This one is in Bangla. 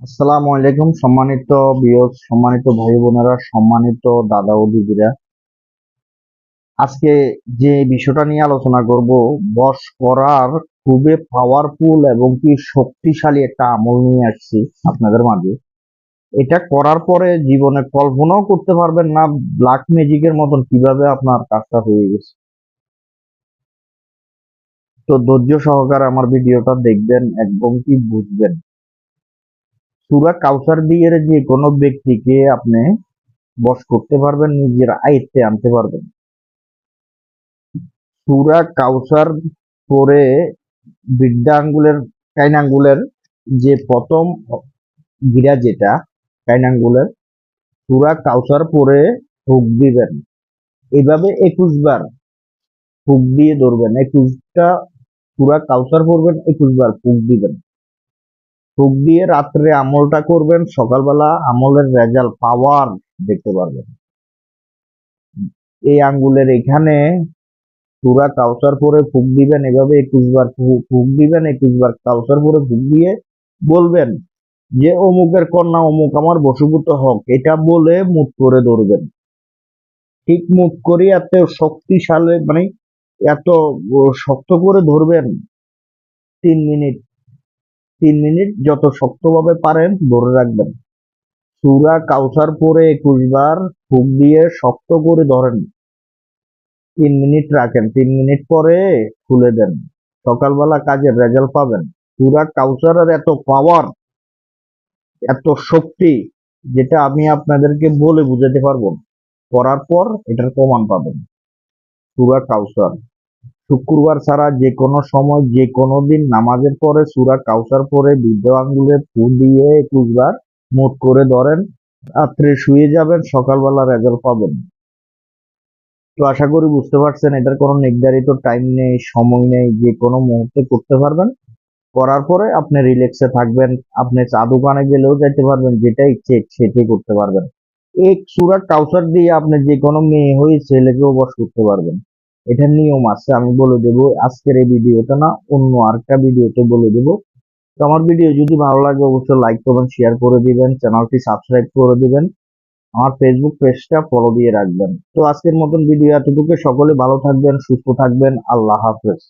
আসসালামু আলাইকুম, সম্মানিত বিয়স, সম্মানিত ভাই বোনেরা, সম্মানিত দাদা ও দিদিরা। আজকে যে বিষয়টা নিয়ে আলোচনা করব বস করার খুবই পাওয়ারফুল এবং কি শক্তিশালী একটা আমল নিয়ে আসছি আপনাদের মাঝে। এটা করার পরে জীবনে কল্পনাও করতে পারবেন না ব্ল্যাক ম্যাজিকের মতন কীভাবে আপনার কাজটা হয়ে গেছে। তো ধৈর্য সহকারে আমার ভিডিওটা দেখবেন, একদম কি বুঝবেন। সুরা কাউসার দিয়ে যে কোনো ব্যক্তিকে আপনি বস করতে পারবেন, নিজের আয়ত্তে আনতে পারবেন। সুরা কাউসার পরে বিদ্যা আঙ্গুলের কাইন আঙ্গুলের যে প্রথম গিরা যেটা কাইন আঙ্গুলের সুরা কাউসার পরে হুক দিবেন। এভাবে একুশ বার ফুক দিয়ে ধরবেন। একুশটা সুরা কাউসার পড়বেন একুশ বার ফুক দিবেন। ফুক দিয়ে রাত্রে আমলটা করবেন, সকালবেলা আমলের রেজাল্ট পাওয়ার দেখতে পারবেন। এই আঙ্গুলের এখানে সুরা কাউসার পরে ফুক দিবেন, এভাবে একুশ বার ফুক দিবেন, একুশ বার কাউসার পরে ফুক দিয়ে বলবেন যে, অমুকের কন্যা, অমুক আমার বসীভূত হক। এটা বলে মুখ করে ধরবেন। ঠিক মুখ করে এত শক্তিশালী মানে এত শক্ত করে ধরবেন, তিন মিনিট তিন মিনিট যত শক্তভাবে পারেন ধরে রাখবেন। সুরা কাউসার পরে একুশ বার ফুক দিয়ে শক্ত করে ধরেন। তিন মিনিট রাখেন। তিন মিনিট পরে খুলে দেন। সকালবেলা কাজের রেজাল্ট পাবেন। সুরা কাউসারের এত পাওয়ার এত শক্তি, যেটা আমি আপনাদেরকে বলে বুঝাতে পারব। করার পর এটার প্রমাণ পাবেন। সুরা কাউসার শুক্রবার ছাড়া যে কোনো সময় যে কোনো দিন নামাজের পরে সুরা কাউসার পরে বৃদ্ধ আঙ্গুলে ফুল দিয়ে একুশ মোট করে ধরেন, রাত্রে শুয়ে যাবেন, সকালবেলা রেজাল্ট পাবেন। তো আশা করি বুঝতে পারছেন, এটার কোনো নির্ধারিত টাইম নেই, সময় নেই যে কোনো মুহূর্তে করতে পারবেন। করার পরে আপনি রিল্যাক্সে থাকবেন, আপনি চা দোকানে গেলেও যেতে পারবেন, যেটা ইচ্ছে সেটাই করতে পারবেন। এই সুরা কাউসার দিয়ে আপনি যে কোনো মেয়ে হয়ে ছেলেকেও বস করতে পারবেন। এটার নিয়ম আছে, আমি বলে দেবো আজকের এই ভিডিওতে না, অন্য আরেকটা ভিডিওতে বলে দেবো। তো আমার ভিডিও যদি ভালো লাগে, অবশ্যই লাইক করবেন শেয়ার করে দিবেন চ্যানেলটি সাবস্ক্রাইব করে দিবেন, আমার ফেসবুক পেজটা ফলো দিয়ে রাখবেন। তো আজকের মতন ভিডিও এতটুকু, সকলে ভালো থাকবেন, সুস্থ থাকবেন, আল্লাহ হাফেজ।